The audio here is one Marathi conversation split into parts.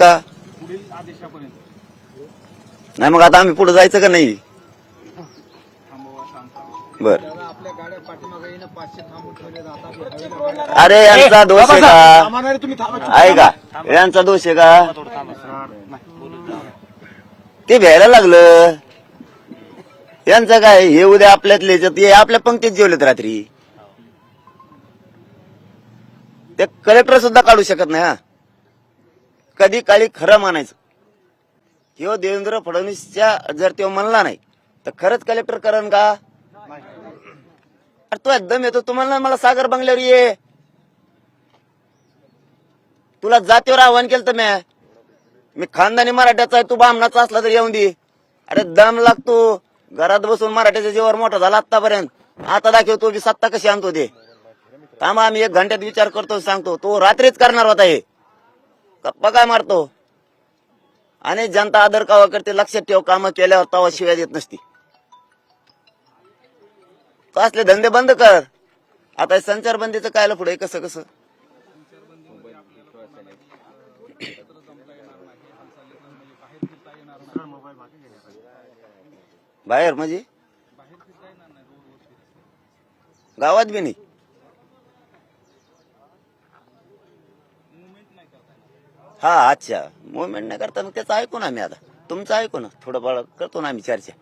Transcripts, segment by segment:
का? नाही मग आता आम्ही पुढे जायचं का नाही? बर. अरे यांचा दोष आहे का? आहे का यांचा दोष आहे का? ते भ्यायला लागलं. यांचं काय हे उद्या आपल्यातले हे आपल्या पंक्तीत जेवलेत रात्री. ते कलेक्टर सुद्धा काढू शकत नाही हा. कधी काळी खरं मानायचं. किंवा देवेंद्र फडणवीसच्या जर तो म्हणला नाही तर खरंच कलेक्टर करण का? अरे तो एकदम येतो तुम्हाला मला सागर बंगल्यावर ये. तुला जातीवर आव्हान केलं तर म्या. मी खानदानी मराठ्याचा आहे तू बामणाचा असला तर येऊन दे. अरे दम लागतो घरात बसून मराठ्याच्या जीवावर मोठा झाला आतापर्यंत आता दाखव तो बी सत्ता कशी आणतो ते. थांबा आम्ही एक घंट्यात विचार करतो सांगतो. तो रात्रीच करणार होता हे. गप्पा काय मारतो? आणि जनता आदर कावा करते लक्षात ठेव काम केल्यावर तवा शिवाय देत नसती. तो असले धंदे बंद कर. आता हे संचारबंदीचं कायला पुढे कसं कसं? बाहेर म्हणजे? गावात बी नाही. हा अच्छा. मुवमेंट नाही करता मग त्याचं ऐकू ना आम्ही आता. तुमचं ऐकू ना. थोडं बळ करतो ना आम्ही चर्चा.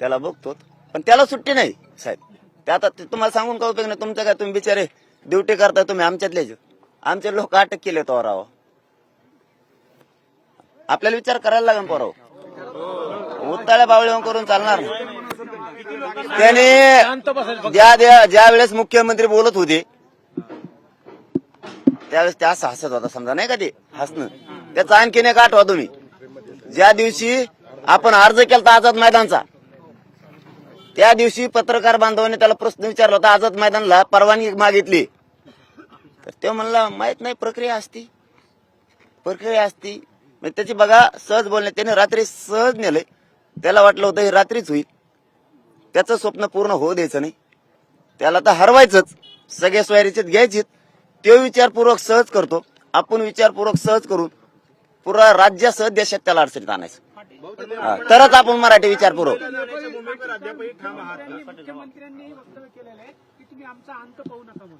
त्याला बघतो. पण त्याला सुट्टी नाही साहेब. ते आता ते तुम्हाला सांगून का उपयोग नाही? तुमचं काय तुम्ही बिचारे ड्युटी करता तुम्ही आमच्यातले आमचे लोक अटक केले तो राव आपल्याला विचार करायला लागेल पोराव. उत्ताळ्या बावळी करून चालणार त्याने ज्या ज्या ज्या वेळेस मुख्यमंत्री बोलत होते त्यावेळेस ते असं हसत होता समजा नाही का ते? हसणं. त्याचा आणखीन एक आठवा तुम्ही. ज्या दिवशी आपण अर्ज केला आझाद मैदानचा त्या दिवशी पत्रकार बांधवांनी त्याला प्रश्न विचारला होता आझाद मैदानला परवानगी मागितली. तर ते म्हणला माहीत नाही प्रक्रिया असती. प्रक्रिया असती. म्हणजे त्याची बघा सहज बोलणे त्याने रात्री सहज नेलंय त्याला वाटलं होतं हे रात्रीच होईल. त्याचं स्वप्न पूर्ण होऊ द्यायचं नाही. त्याला तर हरवायचंच. सगळे स्वारीचेच घ्यायचीत. तो विचारपूर्वक सहज करतो. आपण विचारपूर्वक सहज करून पुरा राज्यासह देशात त्याला अडचणीत आणायचं. तरच आपण मराठी विचारपूर्वक. मुख्यमंत्र्यांनी वक्तव्य केलेलं आहे की तुम्ही आमचा अंत पाहू नका म्हणून.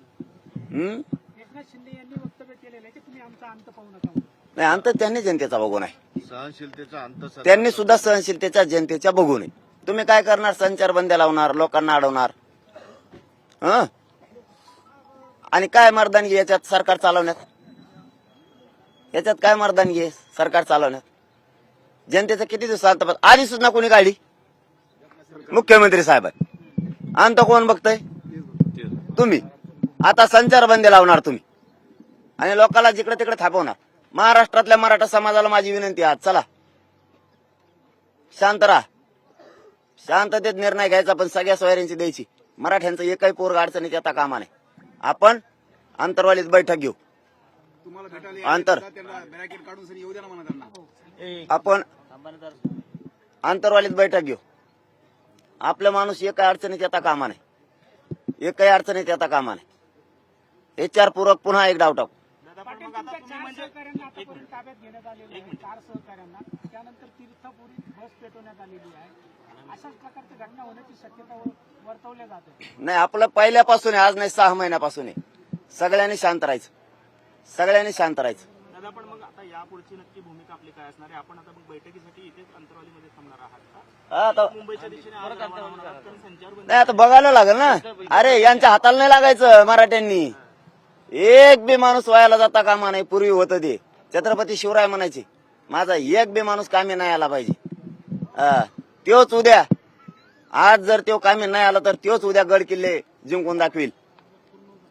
हम्म? एकनाथ शिंदे यांनी वक्तव्य केलेलं आहे की तुम्ही आमचा अंत पाहू नका म्हणून. नाही अंत त्यांनी जनतेचा बघू नये. सहनशीलतेचा त्यांनी सुद्धा सहनशीलतेच्या जनतेच्या बघू नये. तुम्ही काय करणार? संचारबंद्या लावणार लोकांना अडवणार. हं? आणि काय मर्दानगी याच्यात सरकार चालवण्यात? याच्यात काय मर्दानगी आहे सरकार चालवण्यात? जनतेचं किती दिवस अंत आधी सुद्धा कोणी काढली? मुख्यमंत्री साहेब अंत कोण बघतय? तुम्ही. आता संचारबंदी लावणार तुम्ही. आणि लोकांना जिकडे तिकडे थापवणार. महाराष्ट्रातल्या मराठा समाजाला माझी विनंती आज. चला. शांत राहा. शांततेत निर्णय घ्यायचा पण सगळ्या सोयऱ्यांची द्यायची. मराठ्यांचं एकही पोरग अडचणीत येता कामा नाही आपण अंतरवालीत बैठक घेऊ. अंतर. त्यांना बॅरिकेड काढून सर येऊ द्या ना म्हणा त्यांना. आपण आंतरवालीत बैठक घेऊ. आपला माणूस एकही अडचणीत येता कामा नाही एकही अडचणीत येता कामा नाही विचार पूर्वक पुन्हा एक डाव टाकू. सहकाऱ्यांना आतापर्यंत ताब्यात घेण्यात आलेलं आहे चार सहकाऱ्यांना त्यानंतर तीर्थपुरी बस पेटवण्यात आलेली आहे. अशाच प्रकारच्या घटना होण्याची शक्यता वर- वर्तवल्या जाते. नाही आपलं पहिल्यापासून आहे आज नाही सहा महिन्यापासून आहे. सगळ्यांनी शांत राहायचं. सगळ्यांनी शांत राहायचं. दादा पण मग आता यापुढची नक्की भूमिका आपली काय असणार आहे? आपण आता मग बैठकीसाठी इथेच अंतरवालीमध्ये थांबणार आहात का? मुंबईच्या दिशेने आज रवाना होणार आहात? कारण संचारबंदी नाही आता बघायला लागेल ना. अरे यांच्या हाताला नाही लागायचं मराठ्यांनी. एक बी माणूस वयाला जाता कामा नाही पूर्वी होतं ते. छत्रपती शिवराय म्हणायचे माझा एक बी माणूस कामी नाही आला पाहिजे. तोच उद्या. आज जर त्यो कामी नाही आला तर त्योच उद्या गड किल्ले जिंकून दाखवील.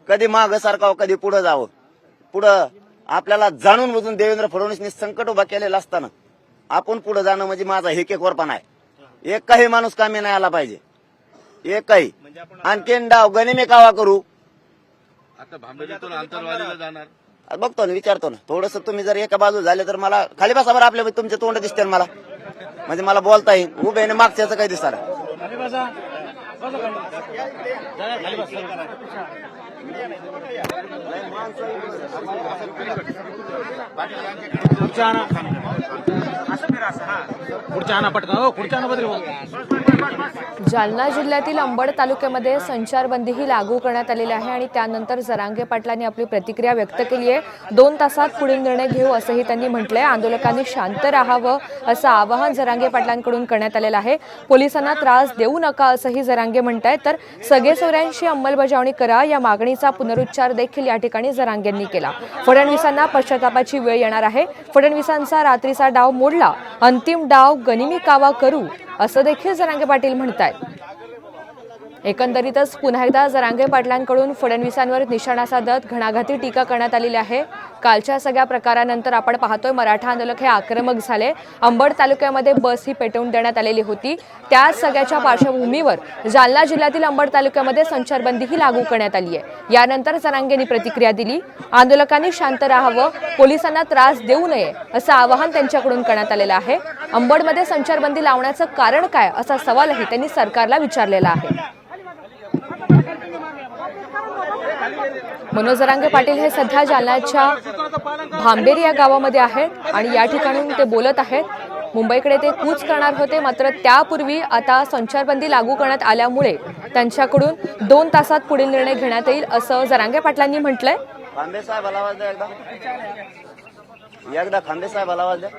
कधी माग सारखावं कधी पुढं जावं. पुढं आपल्याला जाणून बुजून देवेंद्र फडणवीसने संकट उभा केलेलं असताना आपण पुढे जाणं म्हणजे माझा हेकेक वरपण आहे. काही माणूस कामी नाही आला पाहिजे. एक काही आणखीन डाव गनिमे कावा करू. आता भांबेरीतून आंतरवालीला जाणार. आता बघतो ना विचारतो ना. थोडस तुम्ही जर एका बाजू झाले तर मला खाली बसा बरं आपल्या तुमचे तोंड दिसते मला. म्हणजे मला बोलता येईल. उभे मागच्याचं काही दिसणार जालना जिल्ह्यातील अंबड तालुक्यामध्ये संचारबंदीही लागू करण्यात आलेली आहे आणि त्यानंतर जरांगे पाटलांनी आपली प्रतिक्रिया व्यक्त केली आहे. दोन तासात पुढील निर्णय घेऊ असंही त्यांनी म्हटलंय. आंदोलकांनी शांत राहावं असं आवाहन जरांगे पाटलांकडून करण्यात आलेलं आहे. पोलिसांना त्रास देऊ नका असंही जरांगे म्हणतायत. तर सगळे सोऱ्यांशी अंमलबजावणी करा. या मागणीचा पुनरुच्चार देखील या ठिकाणी जरांगेंनी केला. फडणवीसांना पश्चातापाची वेळ येणार आहे. फडणवीसांचा रात्रीचा डाव मोडला. अंतिम डाव गनिमी कावा करू असं देखील जरांगे पाटील म्हणतायत. एकंदरीतच पुन्हा एकदा जरांगे पाटलांकडून फडणवीसांवर निशाणा साधत घणाघाती टीका करण्यात आलेली आहे. कालच्या सगळ्या प्रकारानंतर आपण पाहतोय मराठा आंदोलक हे आक्रमक झाले. अंबड तालुक्यामध्ये बस ही पेटवून देण्यात आलेली होती. त्याच सगळ्याच्या पार्श्वभूमीवर जालना जिल्ह्यातील अंबड तालुक्यामध्ये संचारबंदीही लागू करण्यात आली आहे. यानंतर जरांगेंनी प्रतिक्रिया दिली. आंदोलकांनी शांत राहावं पोलिसांना त्रास देऊ नये असं आवाहन त्यांच्याकडून करण्यात आलेलं आहे. अंबडमध्ये संचारबंदी लावण्याचं कारण काय असा सवालही त्यांनी सरकारला विचारलेला आहे. मनोजरांगे पाटील हे सध्या जालन्याच्या भांबेरी या गावामध्ये आहेत आणि या ठिकाणून ते बोलत आहेत. मुंबईकडे ते कूच करणार होते मात्र त्यापूर्वी आता संचारबंदी लागू करण्यात आल्यामुळे त्यांच्याकडून दोन तासात पुढील निर्णय घेण्यात येईल असं जरांगे पाटलांनी म्हटलंय. साहेब आवाज द्या एकदा. एकदा साहेब आवाज द्या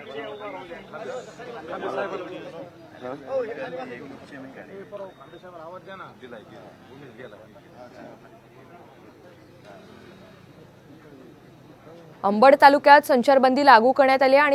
अंबड तालुक्यात संचारबंदी लागू करण्यात आली आणि